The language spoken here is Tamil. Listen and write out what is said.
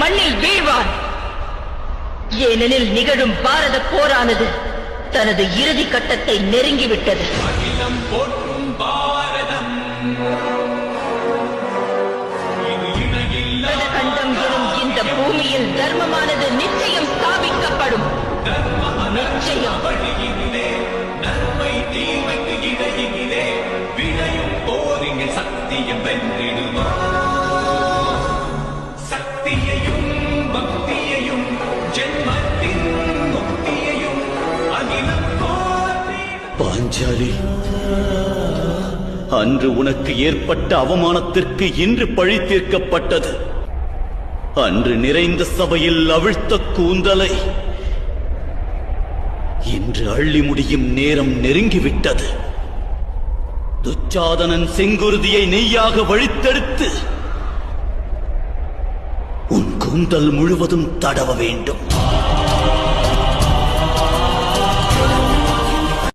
மண்ணில் வீழ்வான் ஏனெனில் நிகழும் பாரத போரானது தனது இறுதி கட்டத்தை நெருங்கிவிட்டது. அகிலம் போற்றும் பாரதம். இது இணையில்லா கண்டம் எனும் இந்த பூமியில் தர்மமானது நிச்சயம் ஸ்தாபிக்கப்படும். நிச்சயம். நன்மை தீமைக்கு இடையினிலே விளையும் போரின் சக்தியம் வென்றிடுமா? பாஞ்சாலி அன்று உனக்கு ஏற்பட்ட அவமானத்திற்கு இன்று பழி தீர்க்கப்பட்டது. அன்று நிறைந்த சபையில் அவிழ்த்த கூந்தலை இன்று அள்ளி முடியும் நேரம் நெருங்கிவிட்டது. துச்சாதனன் செங்குருதியை நெய்யாக வழித்தெடுத்து உன் கூந்தல் முழுவதும் தடவ வேண்டும்.